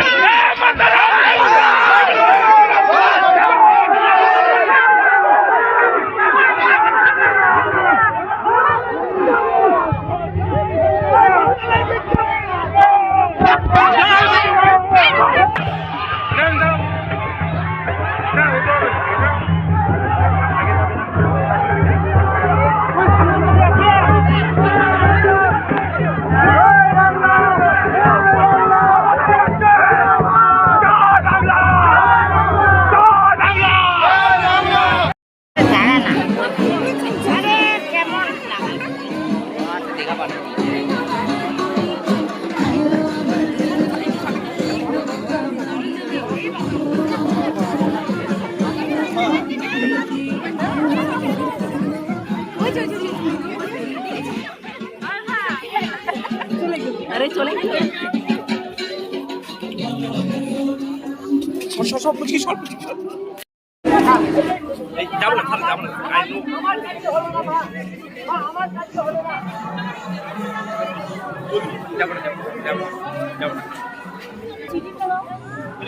Yeah. আরে চলে গেল। সর পুচকি যাব নো যাব না যাব না, যাব না,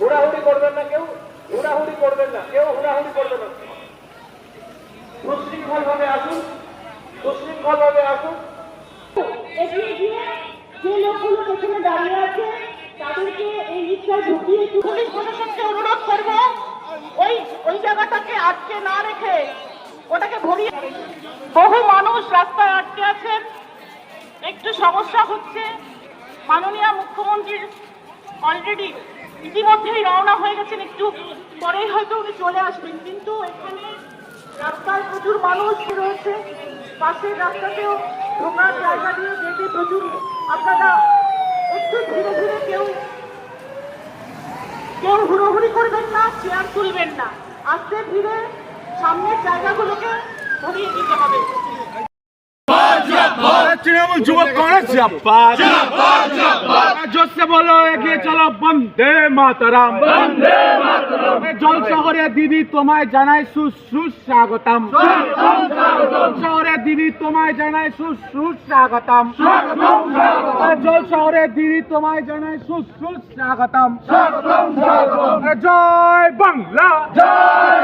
হুড়াহুড়ি করবেন না কেউ? হুড়াহুড়ি করবেন না। কেউ হুড়াহুড়ি করবেন না। সুশৃঙ্খল ভাবে আসুন। সুশৃঙ্খল ভাবে আসুন যে লোকগুলো পেছনে দাঁড়িয়ে আছে তাদেরকে এই রিক্সায় ঢুকিয়ে পুলিশ প্রশাসনকে অনুরোধ করব ওই ওই জায়গাটাকে আটকে না রেখে ওটাকে ভরিয়ে বহু মানুষ রাস্তায় আটকে আছেন একটু সমস্যা হচ্ছে। মাননীয় মুখ্যমন্ত্রীর অলরেডি ইতিমধ্যেই রওনা হয়ে গেছেন একটু পরেই হয়তো উনি চলে আসবেন। কিন্তু এখানে রাস্তায় প্রচুর মানুষ রয়েছে। পাশের রাস্তাতেও ঢোকার জায়গা দিয়ে যেতে প্রচুর আপনারা একটু ধীরে ধীরে কেউ কেউ হুড়োহুড়ি করবেন না চেয়ার তুলবেন না। আস্তে ধীরে সামনের জায়গাগুলোকে ভরিয়ে দিতে হবে। তৃণমূল যুবক কংগ্রেস মাতরম। জল শহরে দিদি তোমায় জানাই সুস্বাগতম। শহরে দিদি তোমায় জানাই সুস্বাগতম। জল শহরে দিদি তোমায় জানাই সুস্বাগতম। জয় বাংলা। জয়